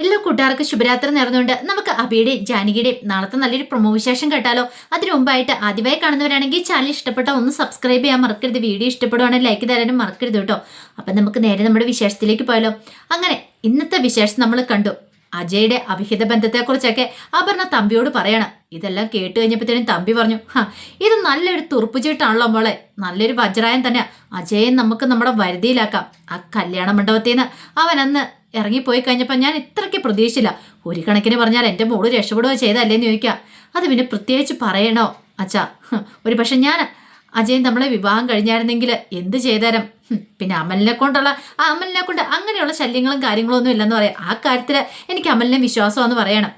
എല്ലാ കൂട്ടുകാർക്കും ശുഭരാത്രി നേർന്നുകൊണ്ട് നമുക്ക് അബിയുടെയും ജാനകിയുടെയും നാളത്തെ നല്ലൊരു പ്രൊമോ വിശേഷം കേട്ടാലോ? അതിനു മുമ്പായിട്ട് ആദ്യമായി കാണുന്നവരാണെങ്കിൽ ചാനൽ ഇഷ്ടപ്പെട്ട ഒന്ന് സബ്സ്ക്രൈബ് ചെയ്യാൻ മറക്കരുത്. വീഡിയോ ഇഷ്ടപ്പെടുവാണെങ്കിൽ ലൈക്ക് തരാനും മറക്കരുത് കേട്ടോ. അപ്പം നമുക്ക് നേരെ നമ്മുടെ വിശേഷത്തിലേക്ക് പോയാലോ? അങ്ങനെ ഇന്നത്തെ വിശേഷം നമ്മൾ കണ്ടു. അജയുടെ അഭിഹിത ബന്ധത്തെക്കുറിച്ചൊക്കെ അപർണ തമ്പിയോട് പറയണം. ഇതെല്ലാം കേട്ട് കഴിഞ്ഞപ്പോഴത്തേനും തമ്പി പറഞ്ഞു ഹാ ഇത് നല്ലൊരു തുറുപ്പ് ചീട്ടാണല്ലോ മോളെ. നല്ലൊരു വജ്രായം തന്നെ അജയെ നമുക്ക് നമ്മുടെ വരുതിയിലാക്കാം. ആ കല്യാണ മണ്ഡപത്തിൽ നിന്ന് അവനന്ന് ഇറങ്ങിപ്പോയി കഴിഞ്ഞപ്പോൾ ഞാൻ ഇത്രയ്ക്ക് പ്രതീക്ഷയില്ല ഒരു കണക്കിന് പറഞ്ഞാൽ എന്റെ മോൾ രക്ഷപ്പെടുകയോ ചെയ്തല്ലേന്ന് ചോദിക്കുക. അത് പിന്നെ പ്രത്യേകിച്ച് പറയണോ? അച്ഛാ ഒരു പക്ഷെ ഞാൻ അജയൻ നമ്മളെ വിവാഹം കഴിഞ്ഞായിരുന്നെങ്കിൽ എന്ത് ചെയ്തേരം പിന്നെ അമലിനെ കൊണ്ടുള്ള ആ അമലിനെ കൊണ്ട് അങ്ങനെയുള്ള ശല്യങ്ങളും കാര്യങ്ങളൊന്നും ഇല്ലെന്ന് പറയാം. ആ കാര്യത്തിൽ എനിക്ക് അമലിനെ വിശ്വാസമാണെന്ന് പറയണം.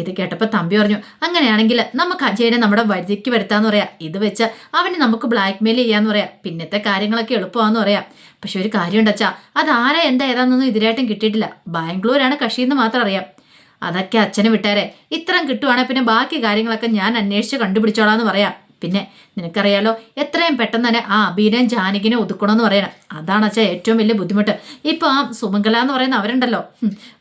ഇത് കേട്ടപ്പോൾ തമ്പി പറഞ്ഞു അങ്ങനെയാണെങ്കിൽ നമുക്ക് അജയനെ നമ്മുടെ വഴിക്ക് വരുത്താന്ന് പറയാം. ഇത് വെച്ച് അവനെ നമുക്ക് ബ്ലാക്ക് മെയിൽ ചെയ്യാന്ന് പറയാം. പിന്നത്തെ കാര്യങ്ങളൊക്കെ എളുപ്പമാന്ന് പറയാം. പക്ഷെ ഒരു കാര്യമുണ്ട് അച്ഛാ അത് ആരെ എന്താ ഏതാണെന്നൊന്നും ഇതിനായിട്ടും കിട്ടിയിട്ടില്ല. ബാംഗ്ലൂരാണ് കഷിയെന്ന് മാത്രം അറിയാം. അതൊക്കെ അച്ഛന് വിട്ടാരെ. ഇത്രയും കിട്ടുവാണെങ്കിൽ പിന്നെ ബാക്കി കാര്യങ്ങളൊക്കെ ഞാൻ അന്വേഷിച്ച് കണ്ടുപിടിച്ചോളാന്ന് പറയാം. പിന്നെ നിനക്കറിയാലോ എത്രയും പെട്ടെന്ന് തന്നെ ആ അബീനയും ജാനകിനെ ഒതുക്കണമെന്ന് പറയണം. അതാണ് അച്ഛാ ഏറ്റവും വലിയ ബുദ്ധിമുട്ട്. ഇപ്പോൾ ആ സുമംഗല എന്ന് പറയുന്ന അവരുണ്ടല്ലോ.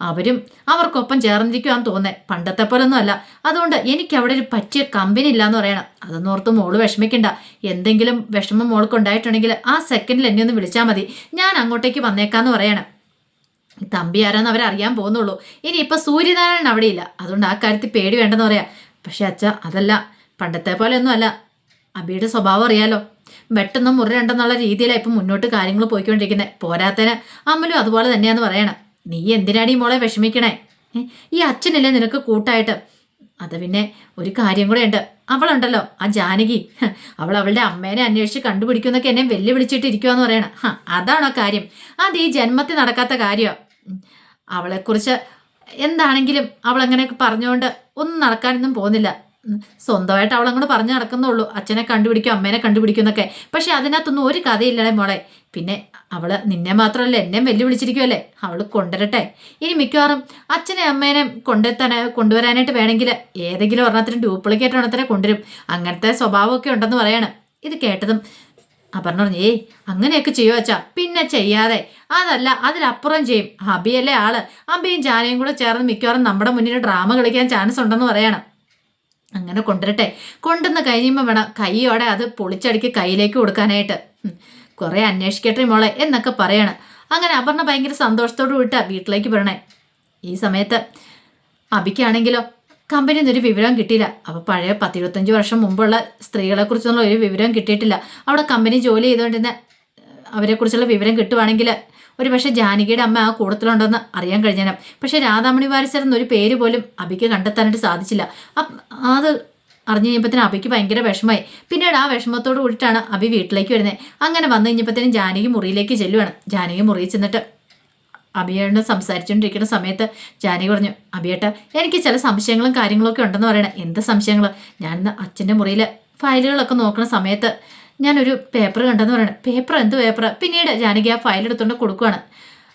അവരും അവർക്കൊപ്പം ചേർന്നിരിക്കുവാന്ന് തോന്നേ പണ്ടത്തെ പോലൊന്നും അല്ല. അതുകൊണ്ട് എനിക്ക് അവിടെ ഒരു പറ്റിയ കമ്പനി ഇല്ല എന്ന് പറയണം. അതൊന്നും ഓർത്ത് മോൾ വിഷമിക്കണ്ട. എന്തെങ്കിലും വിഷമം മോൾക്ക് ഉണ്ടായിട്ടുണ്ടെങ്കിൽ ആ സെക്കൻഡിൽ എന്നെ ഒന്ന് വിളിച്ചാൽ മതി. ഞാൻ അങ്ങോട്ടേക്ക് വന്നേക്കാന്ന് പറയണം. തമ്പി ആരാന്ന് അവരറിയാൻ പോകുന്നുള്ളൂ. ഇനി ഇനിയിപ്പോൾ സൂര്യനാരായണൻ അവിടെ ഇല്ല അതുകൊണ്ട് ആ കാര്യത്തിൽ പേടി വേണ്ടെന്ന് പറയാം. പക്ഷെ അച്ഛ അതല്ല. പണ്ടത്തെ പോലെ ഒന്നും അല്ല. അബിയുടെ സ്വഭാവം അറിയാലോ. വെട്ടൊന്നും മുറിരണ്ടെന്നുള്ള രീതിയിലാണ് ഇപ്പം മുന്നോട്ട് കാര്യങ്ങൾ പോയിക്കൊണ്ടിരിക്കുന്നത് പോരാത്തന് അമ്മലും അതുപോലെ തന്നെയാന്ന് പറയണം. നീ എന്തിനാണ് ഈ മോളെ വിഷമിക്കണേ? ഈ അച്ഛനല്ലേ നിനക്ക് കൂട്ടായിട്ട്? അത് പിന്നെ ഒരു കാര്യം കൂടെ ഉണ്ട്. അവളുണ്ടല്ലോ ആ ജാനകി. അവൾ അവളുടെ അമ്മേനെ അന്വേഷിച്ച് കണ്ടുപിടിക്കുന്നൊക്കെ എന്നെ പറയണം. അതാണ് അതാണോ കാര്യം. അത് ഈ ജന്മത്തിൽ നടക്കാത്ത കാര്യമാണ് അവളെക്കുറിച്ച് എന്താണെങ്കിലും അവൾ അങ്ങനെയൊക്കെ പറഞ്ഞുകൊണ്ട് ഒന്നും നടക്കാനൊന്നും പോകുന്നില്ല. സ്വന്തമായിട്ട് അവൾ അങ്ങോട്ട് പറഞ്ഞു നടക്കുന്നുള്ളൂ അച്ഛനെ കണ്ടുപിടിക്കും അമ്മേനെ കണ്ടുപിടിക്കും എന്നൊക്കെ. പക്ഷെ അതിനകത്തൊന്നും ഒരു കഥയില്ലടേ മോളെ. പിന്നെ അവൾ നിന്നെ മാത്രമല്ല എന്നെ വെല്ലുവിളിച്ചിരിക്കുമല്ലേ അവൾ കൊണ്ടുവരട്ടെ. ഇനി മിക്കവാറും അച്ഛനെ അമ്മേനെ കൊണ്ടെത്താൻ കൊണ്ടുവരാനായിട്ട് വേണമെങ്കിൽ ഏതെങ്കിലും ഒരെണ്ണത്തിന് ഡ്യൂപ്ലിക്കേറ്റ് ഒരെണ്ണത്തിനെ കൊണ്ടുവരും. അങ്ങനത്തെ സ്വഭാവമൊക്കെ ഉണ്ടെന്ന് പറയാണ്. ഇത് കേട്ടതും അപർണ പറഞ്ഞു ഏയ് അങ്ങനെയൊക്കെ ചെയ്യുമോ അച്ഛാ. പിന്നെ ചെയ്യാതെ. അതല്ല അതിലപ്പുറം ചെയ്യും. അബിയല്ലേ ആൾ. അബിയും ജാനയും കൂടെ ചേർന്ന് മിക്കവാറും നമ്മുടെ മുന്നിൽ ഡ്രാമ കളിക്കാൻ ചാൻസ് ഉണ്ടെന്ന് പറയണം. അങ്ങനെ കൊണ്ടുവരട്ടെ. കൊണ്ടുവന്ന് കഴിയുമ്പോൾ വേണം കൈയോടെ അത് പൊളിച്ചടുക്കി കയ്യിലേക്ക് കൊടുക്കാനായിട്ട്. കുറേ അന്വേഷിക്കട്ടെ മോളെ എന്നൊക്കെ പറയണം. അങ്ങനെ അപർണ ഭയങ്കര സന്തോഷത്തോട് വിട്ടാ വീട്ടിലേക്ക് വരണേ. ഈ സമയത്ത് അബിക്കാണെങ്കിലോ കമ്പനിയിൽ നിന്നൊരു വിവരം കിട്ടിയില്ല. അപ്പോൾ പഴയ പത്തിരുപത്തഞ്ച് വർഷം മുമ്പുള്ള സ്ത്രീകളെ കുറിച്ചൊന്നും ഒരു വിവരം കിട്ടിയിട്ടില്ല. അവിടെ കമ്പനി ജോലി ചെയ്തുകൊണ്ടിരുന്ന അവരെക്കുറിച്ചുള്ള വിവരം കിട്ടുവാണെങ്കിൽ ഒരു പക്ഷേ ജാനകിയുടെ അമ്മ ആ കൂടത്തിലുണ്ടെന്ന് അറിയാൻ കഴിഞ്ഞേനെ. പക്ഷേ രാധാമണി വാരിസർ എന്നൊരു പേര് പോലും അബിക്ക് കണ്ടെത്താനായിട്ട് സാധിച്ചില്ല. അത് അറിഞ്ഞു കഴിഞ്ഞപ്പോഴത്തേനും അബിക്ക് ഭയങ്കര വിഷമമായി. പിന്നീട് ആ വിഷമത്തോട് കൂടിയിട്ടാണ് അബി വീട്ടിലേക്ക് വരുന്നത് അങ്ങനെ വന്നു കഴിഞ്ഞപ്പോഴത്തേനും ജാനകി മുറിയിലേക്ക് ചെല്ലുവാണ്. ജാനകി മുറിയിൽ ചെന്നിട്ട് അബിയോട് സംസാരിച്ചുകൊണ്ടിരിക്കുന്ന സമയത്ത് ജാനകി പറഞ്ഞു അബിയേട്ട എനിക്ക് ചില സംശയങ്ങളും കാര്യങ്ങളൊക്കെ ഉണ്ടെന്ന് പറയണേ. എന്ത് സംശയങ്ങൾ ഞാനിന്ന് അച്ഛന്റെ മുറിയിൽ ഫയലുകളൊക്കെ നോക്കുന്ന സമയത്ത് ഞാനൊരു പേപ്പർ കണ്ടെന്ന് പറയണം. പേപ്പർ എന്ത് പേപ്പർ പിന്നീട് ജാനകി ആ ഫയൽ എടുത്തുകൊണ്ട് കൊടുക്കുവാണ്.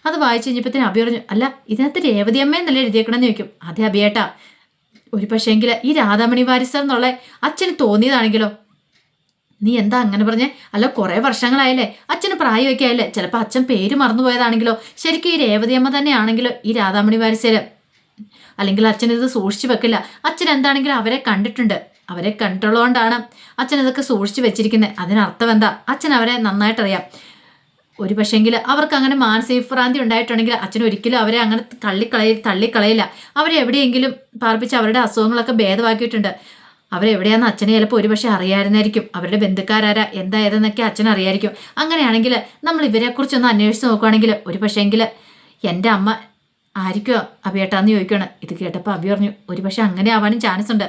അത് വായിച്ചു കഴിഞ്ഞപ്പോഴത്തേന് അബി പറഞ്ഞു അല്ല ഇതിനകത്ത് രേവതി അമ്മയെന്നല്ലേ എഴുതിയേക്കണമെന്ന് ചോദിക്കും. അതെ അബിയേട്ടാ. ഒരു പക്ഷേങ്കിൽ ഈ രാധാമണി വാരിസർ എന്നുള്ള അച്ഛന് തോന്നിയതാണെങ്കിലോ? നീ എന്താ അങ്ങനെ പറഞ്ഞേ? അല്ല കുറേ വർഷങ്ങളായല്ലേ. അച്ഛന് പ്രായമൊക്കെ ആയല്ലേ. ചിലപ്പോൾ അച്ഛൻ പേര് മറന്നുപോയതാണെങ്കിലോ? ശരിക്കും ഈ രേവതിയമ്മ തന്നെയാണെങ്കിലോ ഈ രാധാമണി വാരിസേര്? അല്ലെങ്കിൽ അച്ഛൻ ഇത് സൂക്ഷിച്ചു വെക്കില്ല. അച്ഛൻ എന്താണെങ്കിലും അവരെ കണ്ടിട്ടുണ്ട്. അവരെ കണ്ടുള്ളതുകൊണ്ടാണ് അച്ഛൻ ഇതൊക്കെ സൂക്ഷിച്ചു വെച്ചിരിക്കുന്നത് അതിനർത്ഥം എന്താ? അച്ഛൻ അവരെ നന്നായിട്ടറിയാം. ഒരു പക്ഷേങ്കിൽ അവർക്ക് അങ്ങനെ മാനസികഭ്രാന്തി ഉണ്ടായിട്ടുണ്ടെങ്കിൽ അച്ഛൻ ഒരിക്കലും അവരെ അങ്ങനെ തള്ളിക്കളയി തള്ളിക്കളയില്ല. അവരെ എവിടെയെങ്കിലും പാർപ്പിച്ച് അവരുടെ അസുഖങ്ങളൊക്കെ ഭേദമാക്കിയിട്ടുണ്ട്. അവരെവിടെയാണെന്ന് അച്ഛനെ ചിലപ്പോൾ ഒരുപക്ഷെ അറിയാമായിരുന്നായിരിക്കും. അവരുടെ ബന്ധുക്കാരാരാ എന്താ ഏതെന്നൊക്കെ അച്ഛൻ അറിയായിരിക്കും അങ്ങനെയാണെങ്കിൽ നമ്മൾ ഇവരെക്കുറിച്ചൊന്ന് അന്വേഷിച്ച് നോക്കുകയാണെങ്കിൽ ഒരു പക്ഷേങ്കിൽ എന്റെ അമ്മ ആയിരിക്കുമോ അഭിയേട്ടാന്ന് ചോദിക്കണം ഇത് കേട്ടപ്പോൾ അഭി പറഞ്ഞു ഒരു പക്ഷേ അങ്ങനെ ആവാനും ചാൻസ് ഉണ്ട്.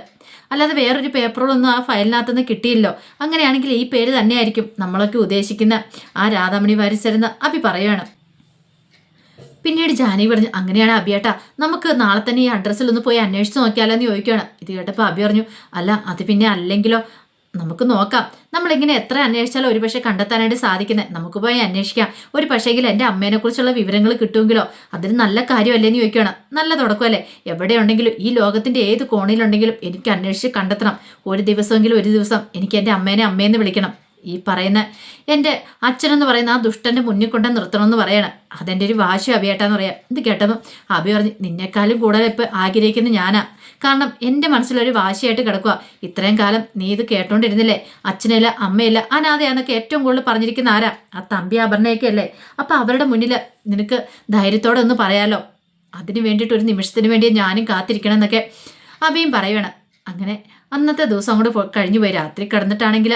അല്ലാതെ വേറൊരു പേപ്പറുകളൊന്നും ആ ഫയലിനകത്തുനിന്ന് കിട്ടിയില്ലോ. അങ്ങനെയാണെങ്കിൽ ഈ പേര് തന്നെയായിരിക്കും നമ്മളൊക്കെ ഉദ്ദേശിക്കുന്ന ആ രാധാമണി വാരിച്ചരുന്ന് അഭി പറയുകയാണ് പിന്നീട് ജാനി പറഞ്ഞു അങ്ങനെയാണ് അബിയേട്ടാ നമുക്ക് നാളെ തന്നെ ഈ അഡ്രസ്സിൽ ഒന്ന് പോയി അന്വേഷിച്ച് നോക്കിയാലോ എന്ന് ചോദിക്കുകയാണ്. ഇത് കേട്ടപ്പോൾ അബി പറഞ്ഞു അല്ല അത് പിന്നെ അല്ലെങ്കിലോ? നമുക്ക് നോക്കാം. നമ്മളിങ്ങനെ എത്ര അന്വേഷിച്ചാലും ഒരു പക്ഷേ കണ്ടെത്താനായിട്ട് സാധിക്കുന്നത് നമുക്ക് പോയി അന്വേഷിക്കാം. ഒരു പക്ഷേങ്കിൽ എന്റെ അമ്മേനെക്കുറിച്ചുള്ള വിവരങ്ങൾ കിട്ടുമെങ്കിലോ? അതിന് നല്ല കാര്യമല്ലേ എന്ന് ചോദിക്കുകയാണ് നല്ല തുടക്കമല്ലേ? എവിടെയുണ്ടെങ്കിലും ഈ ലോകത്തിന്റെ ഏത് കോണിലുണ്ടെങ്കിലും എനിക്ക് അന്വേഷിച്ച് കണ്ടെത്തണം. ഒരു ദിവസമെങ്കിലും ഒരു ദിവസം എനിക്ക് എന്റെ അമ്മേനെ അമ്മേന്ന് വിളിക്കണം. ഈ പറയുന്ന എന്റെ അച്ഛനെന്ന് പറയുന്ന ആ ദുഷ്ടന്റെ മുന്നിൽ കൊണ്ട് നിർത്തണമെന്ന് പറയണം. അതെന്റെ ഒരു വാശി അഭിയേട്ടാന്ന് പറയാം. ഇത് കേട്ടപ്പോൾ അഭി പറഞ്ഞു നിന്നെക്കാളും കൂടുതൽ ഇപ്പം ആഗ്രഹിക്കുന്ന ഞാനാ. കാരണം എന്റെ മനസ്സിലൊരു വാശിയായിട്ട് കിടക്കുക ഇത്രയും കാലം നീ ഇത് കേട്ടോണ്ടിരുന്നില്ലേ? അച്ഛനില്ല അമ്മയില്ല അനാഥയാന്നൊക്കെ ഏറ്റവും കൂടുതൽ പറഞ്ഞിരിക്കുന്ന ആരാ? ആ തമ്പി അപർണയൊക്കെ അല്ലേ അപ്പം അവരുടെ മുന്നിൽ നിനക്ക് ധൈര്യത്തോടെ ഒന്ന് പറയാലോ? അതിനു വേണ്ടിയിട്ട് ഒരു നിമിഷത്തിന് വേണ്ടി ഞാനും കാത്തിരിക്കണം എന്നൊക്കെ അഭിയും പറയണം. അങ്ങനെ അന്നത്തെ ദിവസം അങ്ങോട്ട് കഴിഞ്ഞു പോയി. രാത്രി കിടന്നിട്ടാണെങ്കിൽ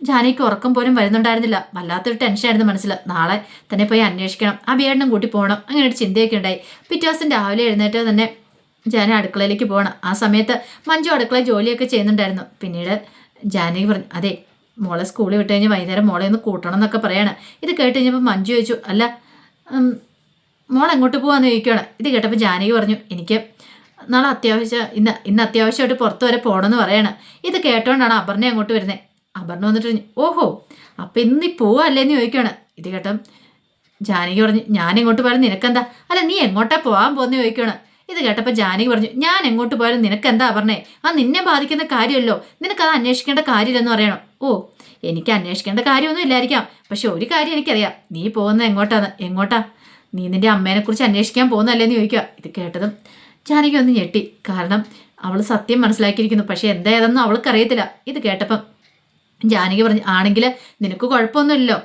ജാനയ്ക്ക് ഉറക്കം പോലും വരുന്നുണ്ടായിരുന്നില്ല. വല്ലാത്തൊരു ടെൻഷനായിരുന്നു മനസ്സിൽ നാളെ തന്നെ പോയി അന്വേഷിക്കണം. അഭിയേട്ടനും കൂട്ടി പോകണം അങ്ങനെ ഒരു ചിന്തയൊക്കെ ഉണ്ടായി. പിറ്റേ ദിവസം രാവിലെ എഴുന്നേറ്റ് തന്നെ ജാന അടുക്കളയിലേക്ക് പോകണം. ആ സമയത്ത് മഞ്ജു അടുക്കള ജോലിയൊക്കെ ചെയ്യുന്നുണ്ടായിരുന്നു. പിന്നീട് ജാനകി പറഞ്ഞു അതെ മോളെ സ്കൂളിൽ വിട്ട് കഴിഞ്ഞ് വൈകുന്നേരം മോളെ ഒന്ന് കൂട്ടണം എന്നൊക്കെ പറയാണ്. ഇത് കേട്ട് കഴിഞ്ഞപ്പോൾ മഞ്ജു ചോദിച്ചു അല്ല മോൾ എങ്ങോട്ട് പോവാന്ന് ചോദിക്കുകയാണ് ഇത് കേട്ടപ്പോൾ ജാനകി പറഞ്ഞു എനിക്ക് നാളെ അത്യാവശ്യം ഇന്ന് ഇന്ന് അത്യാവശ്യമായിട്ട് പുറത്ത് വരെ പോകണമെന്ന് പറയാണ്. ഇത് കേട്ടോണ്ടാണ് അപർണ അങ്ങോട്ട് വരുന്നത് അപർണ വന്നിട്ട് ഓഹോ അപ്പം ഇന്ന് പോവല്ലേ എന്ന് ചോദിക്കുകയാണ് ഇത് കേട്ടം ജാനകി പറഞ്ഞു ഞാൻ എങ്ങോട്ട് പോയാലും നിനക്കെന്താ? അല്ല നീ എങ്ങോട്ടാ പോകാൻ പോകുന്ന ചോദിക്കുകയാണ് ഇത് കേട്ടപ്പോൾ ജാനകി പറഞ്ഞു ഞാൻ എങ്ങോട്ട് പോയാലും നിനക്ക് എന്താ പറഞ്ഞേ? ആ നിന്നെ ബാധിക്കുന്ന കാര്യമല്ലോ. നിനക്കത് അന്വേഷിക്കേണ്ട കാര്യമില്ലെന്ന് പറയണം. ഓ എനിക്ക് അന്വേഷിക്കേണ്ട കാര്യമൊന്നും ഇല്ലായിരിക്കാം. പക്ഷെ ഒരു കാര്യം എനിക്കറിയാം. നീ പോകുന്നത് എങ്ങോട്ടാന്ന്? എങ്ങോട്ടാ? നീ നിന്റെ അമ്മേനെ കുറിച്ച് അന്വേഷിക്കാൻ പോകുന്നല്ലേന്ന് ചോദിക്കുക. ഇത് കേട്ടതും ജാനകി ഒന്ന് ഞെട്ടി. കാരണം അവൾ സത്യം മനസ്സിലാക്കിയിരിക്കുന്നു. പക്ഷെ എന്താ ഏതെന്നും അവൾക്കറിയത്തില്ല ഇത് കേട്ടപ്പം ജാനകി പറഞ്ഞു ആണെങ്കിൽ നിനക്ക് കുഴപ്പമൊന്നുമില്ലല്ലോ.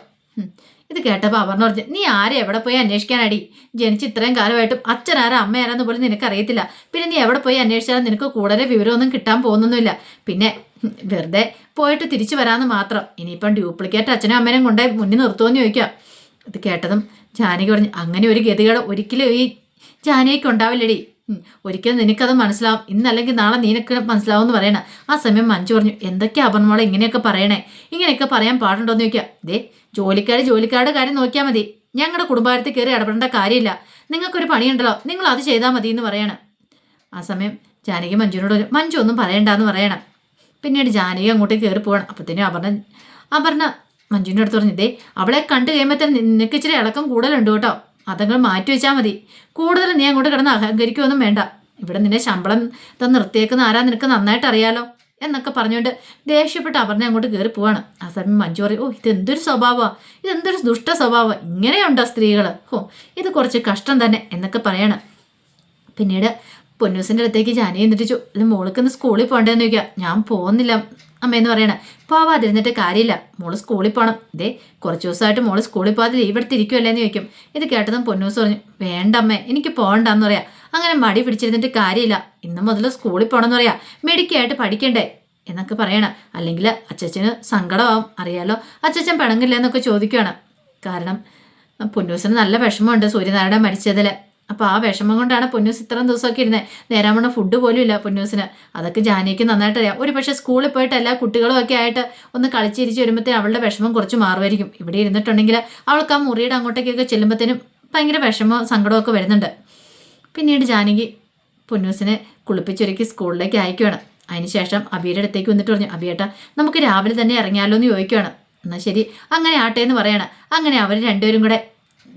ഇത് കേട്ടപ്പോൾ അവർ പറഞ്ഞു നീ ആരെ എവിടെ പോയി അന്വേഷിക്കാനടി? ജനിച്ച് ഇത്രയും കാലമായിട്ടും അച്ഛനാരാ അമ്മയാരാന്ന് പോലും നിനക്കറിയത്തില്ല. പിന്നെ നീ എവിടെ പോയി അന്വേഷിച്ചാലും നിനക്ക് കൂടുതൽ വിവരമൊന്നും കിട്ടാൻ പോകുന്നൊന്നുമില്ല. പിന്നെ വെറുതെ പോയിട്ട് തിരിച്ചു വരാമെന്ന് മാത്രം. ഇനിയിപ്പം ഡ്യൂപ്ലിക്കേറ്റ് അച്ഛനും അമ്മേനും കൊണ്ടേ മുന്നിൽ നിർത്തുമെന്ന് ചോദിക്കാം. ഇത് കേട്ടതും ജാനകി പറഞ്ഞു അങ്ങനെ ഒരു ഗതികേട് ഒരിക്കലും ഈ ജാനകിക്ക് ഉണ്ടാവില്ലടി. ഒരിക്കലും നിനക്കത് മനസ്സിലാവും. ഇന്നല്ലെങ്കിൽ നാളെ നിനക്ക് മനസ്സിലാവും എന്ന് പറയണ. ആ സമയം മഞ്ജു പറഞ്ഞു എന്തൊക്കെയാ അപർണമോളെ ഇങ്ങനെയൊക്കെ പറയണേ? ഇങ്ങനെയൊക്കെ പറയാൻ പാടുണ്ടോന്ന് ചോദിക്കുക ദേ ജോലിക്കാർ ജോലിക്കാരുടെ കാര്യം നോക്കിയാൽ മതി. ഞങ്ങളുടെ കുടുംബകാര്യത്തിൽ കയറി ഇടപെടേണ്ട കാര്യമില്ല. നിങ്ങൾക്കൊരു പണിയുണ്ടല്ലോ. നിങ്ങൾ അത് ചെയ്താൽ മതി എന്ന് പറയണം. ആ സമയം ജാനകി മഞ്ജുവിനോട് മഞ്ജു ഒന്നും പറയണ്ടെന്ന് പറയണം. പിന്നീട് ജാനകി അങ്ങോട്ട് കയറി പോകണം അപ്പത്തേനും അപർണ അപർണ മഞ്ജുവിന്റെ അടുത്ത് പറഞ്ഞു ദേ അവളെ കണ്ടു കഴിയുമ്പോൾ തന്നെ നിനക്ക് ഇച്ചിരി ഇളക്കം കൂടുതലുണ്ട് കേട്ടോ. അതങ്ങൾ മാറ്റി വെച്ചാൽ മതി. കൂടുതൽ നീ അങ്ങോട്ട് കിടന്ന് അഹങ്കരിക്കുമൊന്നും വേണ്ട. ഇവിടെ നിന്നെ ശമ്പളം തന്ന് നിർത്തിയേക്കുന്ന ആരാ നിനക്ക് നന്നായിട്ട് അറിയാലോ? എന്നൊക്കെ പറഞ്ഞുകൊണ്ട് ദേഷ്യപ്പെട്ട് അപർണ അങ്ങോട്ട് കയറി പോവാണ്. ആ സമയം മഞ്ജു പറയും ഓ ഇതെന്തൊരു സ്വഭാവമാണ് ഇതെന്തൊരു ദുഷ്ട സ്വഭാവം? ഇങ്ങനെയുണ്ടോ സ്ത്രീകൾ ഓ ഇത് കുറച്ച് കഷ്ടം തന്നെ എന്നൊക്കെ പറയാണ്. പിന്നീട് പൊന്നൂസിന്റെ അടുത്തേക്ക് ജാനി എന്നിട്ട് ചോ അല്ല മോൾക്കിന്ന് സ്കൂളിൽ പോകേണ്ടതെന്ന് ചോദിക്കുക ഞാൻ പോകുന്നില്ല. അമ്മയെന്ന് പറയണ പോവാതിരുന്നിട്ട് കാര്യമില്ല മോൾ സ്കൂളിൽ പോകണം ഇതേ കുറച്ച് ദിവസമായിട്ട് മോൾ സ്കൂളിൽ പോകാതെ ലീവ് എടുത്തിരിക്കുമല്ലേന്ന് ചോദിക്കും. ഇത് കേട്ടതും പൊന്നൂസ് പറഞ്ഞു വേണ്ട അമ്മേ എനിക്ക് പോകണ്ടെന്ന് പറയാം. അങ്ങനെ മടി പിടിച്ചിരുന്നിട്ട് കാര്യമില്ല. ഇന്ന് മുതൽ സ്കൂളിൽ പോകണമെന്ന് പറയാം. മെഡിക്കായിട്ട് പഠിക്കണ്ടേ? എന്നൊക്കെ പറയണ. അല്ലെങ്കിൽ അച്ചച്ചന് സങ്കടമാവും അറിയാലോ. അച്ചച്ചൻ പിണങ്ങില്ല എന്നൊക്കെ ചോദിക്കുകയാണ് കാരണം പൊന്നൂസിന് നല്ല വിഷമമുണ്ട് സൂര്യനാരായണ മരിച്ചതിൽ അപ്പോൾ ആ വിഷമം കൊണ്ടാണ് പൊന്നൂസ് ഇത്രയും ദിവസമൊക്കെ ഇരുന്നത് നേരാമണ ഫുഡ് പോലും ഇല്ല പൊന്നൂസിന്. അതൊക്കെ ജാനിക്ക് നന്നായിട്ട് അറിയാം. ഒരു പക്ഷേ സ്കൂളിൽ പോയിട്ട് എല്ലാ കുട്ടികളും ഒക്കെ ആയിട്ട് ഒന്ന് കളിച്ചിരിച്ച് വരുമ്പോഴത്തേനും അവളുടെ വിഷമം കുറച്ച് മാറുമായിരിക്കും. ഇവിടെ ഇരുന്നിട്ടുണ്ടെങ്കിൽ അവൾക്ക് ആ മുറിയുടെ അങ്ങോട്ടേക്കൊക്കെ ചെല്ലുമ്പോഴത്തേനും ഭയങ്കര വിഷമവും സങ്കടമൊക്കെ വരുന്നുണ്ട്. പിന്നീട് ജാനകി പൊന്നൂസിനെ കുളിപ്പിച്ചൊരുക്കി സ്കൂളിലേക്ക് അയക്കുകയാണ് അതിനുശേഷം അബിയുടെ അടുത്തേക്ക് വന്നിട്ട് പറഞ്ഞു അബിയേട്ട നമുക്ക് രാവിലെ തന്നെ ഇറങ്ങിയാലോ എന്ന് ചോദിക്കുകയാണ് എന്നാൽ ശരി അങ്ങനെ ആട്ടെ എന്ന് പറയണം. അങ്ങനെ അവർ രണ്ടുപേരും കൂടെ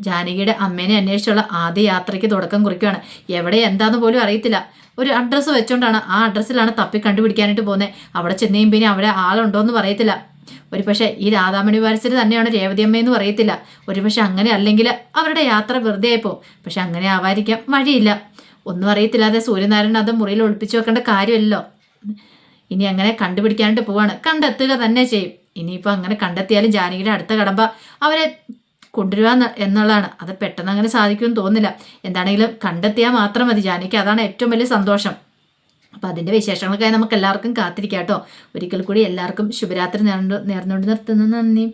ജാനകിയുടെ അമ്മേനെ അന്വേഷിച്ചുള്ള ആദ്യ യാത്രയ്ക്ക് തുടക്കം കുറിക്കുകയാണ്. എവിടെ എന്താന്ന് പോലും അറിയത്തില്ല. ഒരു അഡ്രസ്സ് വെച്ചോണ്ടാണ് ആ അഡ്രസ്സിലാണ് തപ്പി കണ്ടുപിടിക്കാനായിട്ട് പോകുന്നത് അവിടെ ചെന്ന് പിന്നെ അവിടെ ആളുണ്ടോ എന്ന് പറയത്തില്ല. ഒരു പക്ഷേ ഈ രാധാമണി വാരസിൽ തന്നെയാണ് രേവതി എന്ന് പറയത്തില്ല. ഒരു പക്ഷെ അങ്ങനെ അല്ലെങ്കിൽ അവരുടെ യാത്ര വെറുതെ ആയിപ്പോ പക്ഷെ അങ്ങനെ ആവാതിരിക്കാം വഴിയില്ല. ഒന്നും അറിയത്തില്ലാതെ സൂര്യനാരായണൻ അത് മുറിയിൽ ഒളിപ്പിച്ചു വെക്കേണ്ട കാര്യമല്ലോ ഇനി അങ്ങനെ കണ്ടുപിടിക്കാനായിട്ട് പോവാണ്. കണ്ടെത്തുക തന്നെ ചെയ്യും. ഇനിയിപ്പോൾ അങ്ങനെ കണ്ടെത്തിയാലും ജാനകിയുടെ അടുത്ത കടമ്പ അവരെ കൊണ്ടുവരിക എന്നുള്ളതാണ്. അത് പെട്ടെന്ന് അങ്ങനെ സാധിക്കുമെന്ന് തോന്നുന്നില്ല. എന്താണെങ്കിലും കണ്ടെത്തിയാൽ മാത്രം മതി. ജാനിക്ക് അതാണ് ഏറ്റവും വലിയ സന്തോഷം. അപ്പോൾ അതിന്റെ വിശേഷങ്ങൾക്കായി നമുക്ക് എല്ലാവർക്കും കാത്തിരിക്കാം കേട്ടോ. ഒരിക്കൽ കൂടി എല്ലാവർക്കും ശുഭരാത്രി നേർന്നു നേർന്നുകൊണ്ട് നിർത്തുന്നു. നന്ദി.